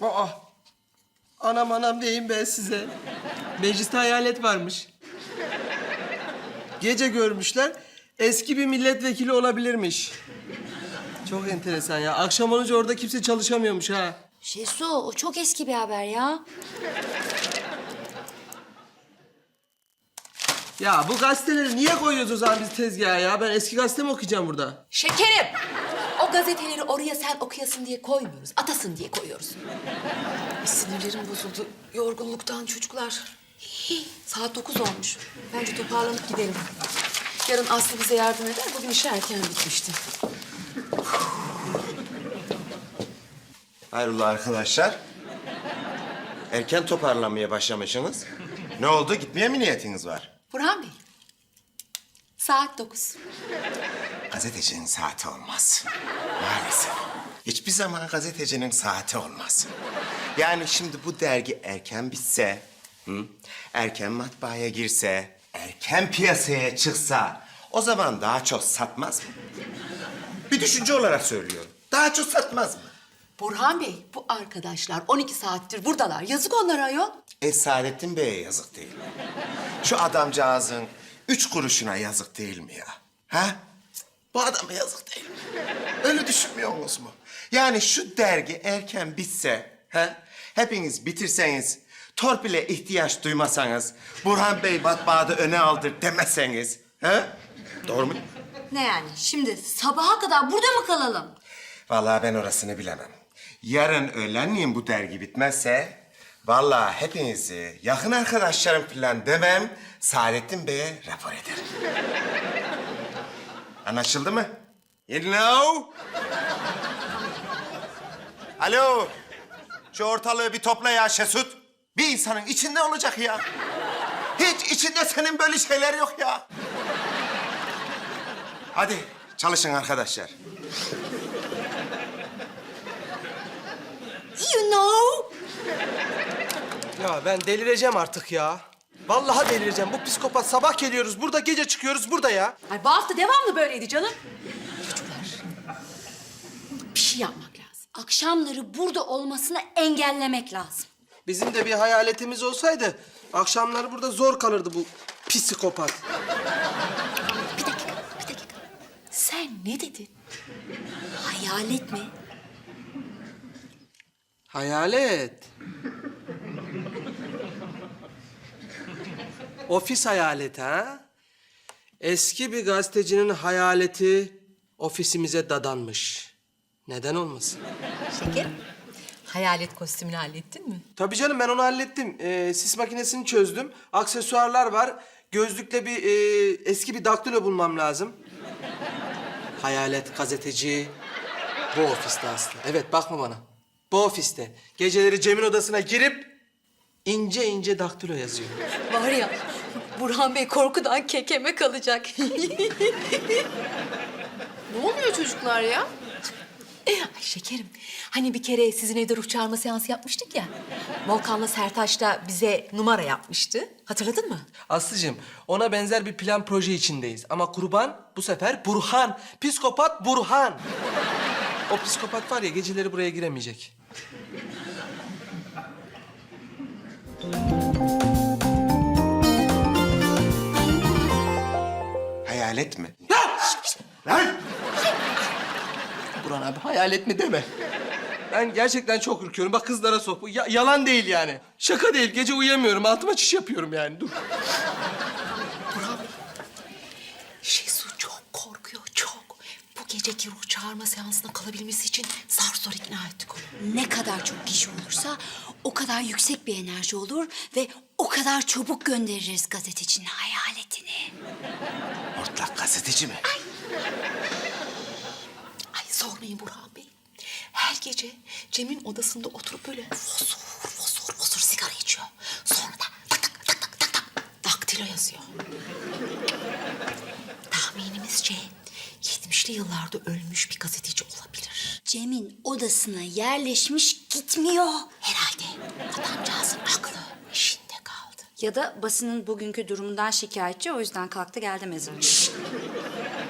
Aa. Anam anam diyeyim ben size. Mecliste hayalet varmış. Gece görmüşler. Eski bir milletvekili olabilirmiş. Çok enteresan ya. Akşam olunca orada kimse çalışamıyormuş ha. Şesu o çok eski bir haber ya. Ya bu gazeteleri niye koyuyoruz o zaman biz tezgaha ya? Ben eski gazete mi okuyacağım burada? Şekerim! O gazeteleri oraya sen okuyasın diye koymuyoruz. Atasın diye koyuyoruz. Sinirlerim bozuldu. Yorgunluktan çocuklar. Saat dokuz olmuş. Bence toparlanıp gidelim. Yarın Aslı bize yardım eder. Bugün iş erken bitmişti. Hayrola arkadaşlar? Erken toparlanmaya başlamışsınız. Ne oldu? Gitmeye mi niyetiniz var? Burhan Bey. Saat dokuz. Gazetecinin saati olmaz. Maalesef. Hiçbir zaman gazetecinin saati olmaz. Yani şimdi bu dergi erken bitse, hı? erken matbaaya girse, erken piyasaya çıksa... ...o zaman daha çok satmaz mı? Bir düşünce olarak söylüyorum. Daha çok satmaz mı? Burhan Bey, bu arkadaşlar 12 saattir buradalar. Yazık onlara ayol. E Saadettin Bey'e yazık değil mi? Şu adamcağızın üç kuruşuna yazık değil mi ya? Ha? Bu adama yazık değil mi? Öyle düşünmüyor musunuz mu? Yani şu dergi erken bitse, ha? Hepiniz bitirseniz, torpile ihtiyaç duymasanız, Burhan Bey matbaada öne aldır demeseniz, ha? Doğru mu? Ne yani şimdi sabaha kadar burada mı kalalım? Vallahi ben orasını bilemem. Yarın öğlenleyin bu dergi bitmezse... ...vallahi hepinizi yakın arkadaşlarım falan demem... ...Saadettin Bey'e rapor ederim. Anlaşıldı mı? You know? Alo. Şu ortalığı bir topla ya Şesut. Bir insanın içinde olacak ya. Hiç içinde senin böyle şeyler yok ya. Hadi çalışın arkadaşlar. You know. Ya ben delireceğim artık ya. Vallahi delireceğim. Bu psikopat sabah geliyoruz burada, gece çıkıyoruz burada ya. Ay bu hafta devamlı böyleydi canım. Çocuklar, bir şey yapmak lazım. Akşamları burada olmasını engellemek lazım. Bizim de bir hayaletimiz olsaydı akşamları burada zor kalırdı bu psikopat. Bir dakika, bir dakika. Sen ne dedin? Hayalet mi? Hayalet. Ofis hayaleti ha? Eski bir gazetecinin hayaleti ofisimize dadanmış. Neden olmasın? Şekerim, hayalet kostümünü hallettin mi? Tabii canım ben onu hallettim. Ee, sis makinesini çözdüm. Aksesuarlar var. Gözlükle bir e, eski bir daktilo bulmam lazım. Hayalet gazeteci bu ofiste aslında. Evet bakma bana. Bu ofiste. Geceleri Cem'in odasına girip ince ince daktilo yazıyor. Var ya, Burhan Bey korkudan kekeme kalacak. Ne oluyor çocuklar ya? Ay şekerim, hani bir kere sizin evde ruh çağırma seansı yapmıştık ya. Volkan'la Sertaç da bize numara yapmıştı. Hatırladın mı? Aslıcığım ona benzer bir plan proje içindeyiz. Ama kurban bu sefer Burhan. Psikopat Burhan. O psikopat var ya geceleri buraya giremeyecek. Hayalet mi? Lan! Burhan abi hayalet mi deme. Ben gerçekten çok ürküyorum. Bak kızlara sok. Bu ya- yalan değil yani. Şaka değil. Gece uyuyamıyorum. Altıma çiş yapıyorum yani. Dur. Şesu çok korkuyor, çok. Bu geceki ruh çağırma seansına kalabilmesi için zar zor ikna ettik onu. Ne kadar çok kişi olursa o kadar yüksek bir enerji olur ve o kadar çabuk göndeririz gazetecinin hayaletini. Hortlak gazeteci mi? Ay sormayın Burhan Bey. Her gece Cem'in odasında oturup böyle fosur fosur fosur sigara içiyor. Sonra da tak tak tak tak tak tak daktilo yazıyor. Tahminimizce 70'li yıllarda ölmüş bir gazeteci olabilir. Cem'in odasına yerleşmiş gitmiyor. Herhalde adamcağızın aklı. Ya da basının bugünkü durumundan şikayetçi o yüzden kalktı geldi mezun.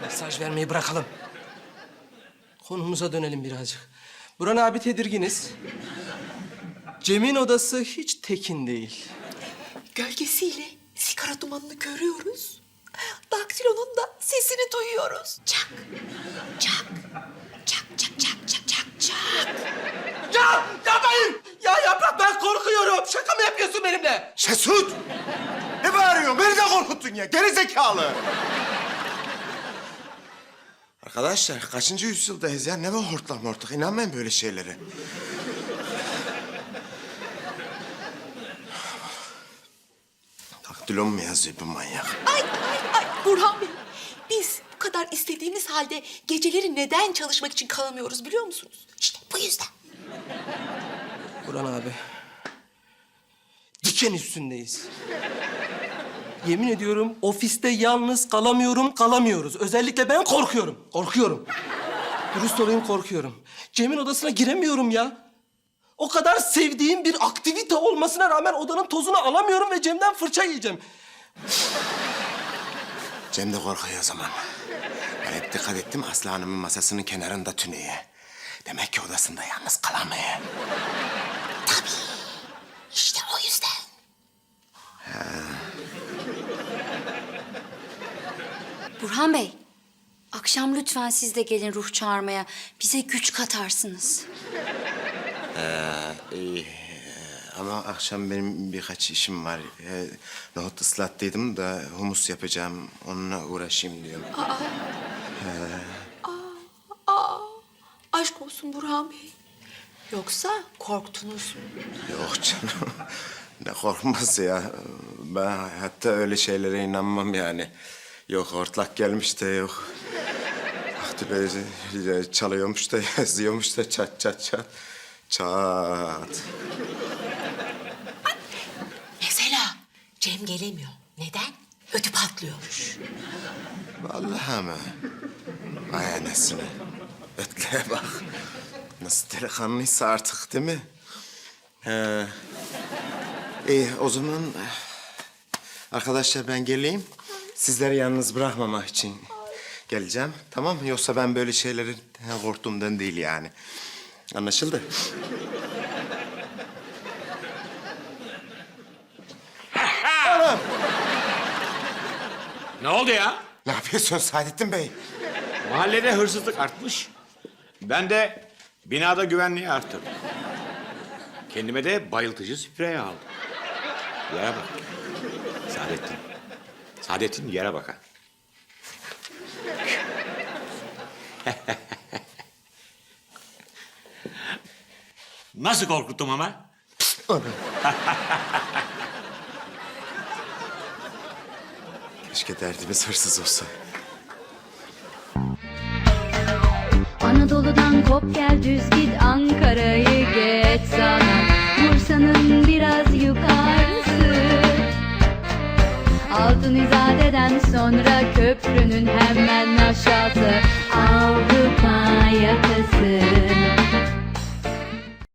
Mesaj vermeyi bırakalım. Konumuza dönelim birazcık. Burhan abi tedirginiz. Cem'in odası hiç tekin değil. Gölgesiyle sigara dumanını görüyoruz. Daktilonun da sesini duyuyoruz. Çak, çak, çak, çak, çak, çak, çak, çak. Ya yapmayın! Ya Yaprak ben korkuyorum. Şaka mı yapıyorsun Şesut! Ne bağırıyorsun? Beni de korkuttun ya. Geri zekalı. Arkadaşlar kaçıncı yüzyıldayız ya? Ne var hortlak mortlak? İnanmayın böyle şeylere. Daktilon mu yazıyor bu manyak? Ay ay ay Burhan Bey. Biz bu kadar istediğimiz halde geceleri neden çalışmak için kalamıyoruz biliyor musunuz? İşte bu yüzden. Burhan abi. Diken üstündeyiz. Yemin ediyorum ofiste yalnız kalamıyorum, kalamıyoruz. Özellikle ben korkuyorum, korkuyorum. Dürüst olayım korkuyorum. Cem'in odasına giremiyorum ya. O kadar sevdiğim bir aktivite olmasına rağmen odanın tozunu alamıyorum ve Cem'den fırça yiyeceğim. Cem de korkuyor o zaman. Ben hep dikkat ettim Aslı Hanım'ın masasının kenarında tüneye. Demek ki odasında yalnız kalamıyor. İşte o yüzden. Burhan Bey, akşam lütfen siz de gelin ruh çağırmaya. Bize güç katarsınız. İyi. Ama akşam benim birkaç işim var. Ee, nohut ıslattıydım da humus yapacağım. Onunla uğraşayım diyorum. Aşk olsun Burhan Bey. Yoksa korktunuz mu? Yok canım. Ne korkması ya. Ben hatta öyle şeylere inanmam yani. Yok hortlak gelmiş de yok. Daktilo çalıyormuş da yazıyormuş da çat çat çat. Çat. Mesela Cem gelemiyor. Neden? Ödü patlıyormuş. Vallahi mi? Ay anasını. Ötleye bak. Nasıl delikanlıysa artık değil mi? He. İyi o zaman... Arkadaşlar ben geleyim. Sizleri yalnız bırakmamak için geleceğim. Tamam mı? Yoksa ben böyle şeylerin he, korktuğumdan değil yani. Anlaşıldı? Ne oldu ya? Ne yapıyorsun Saadettin Bey? Mahallede hırsızlık artmış. Ben de binada güvenliği arttırdım. Kendime de bayıltıcı sprey aldım. Yere bak. Saadettin. Saadettin yere bak ha. Nasıl korkuttum ama? Keşke derdimiz hırsız olsa. Anadolu'dan kop gel düz git Ankara'yı köprünün hemen aşağısı Avrupa yakası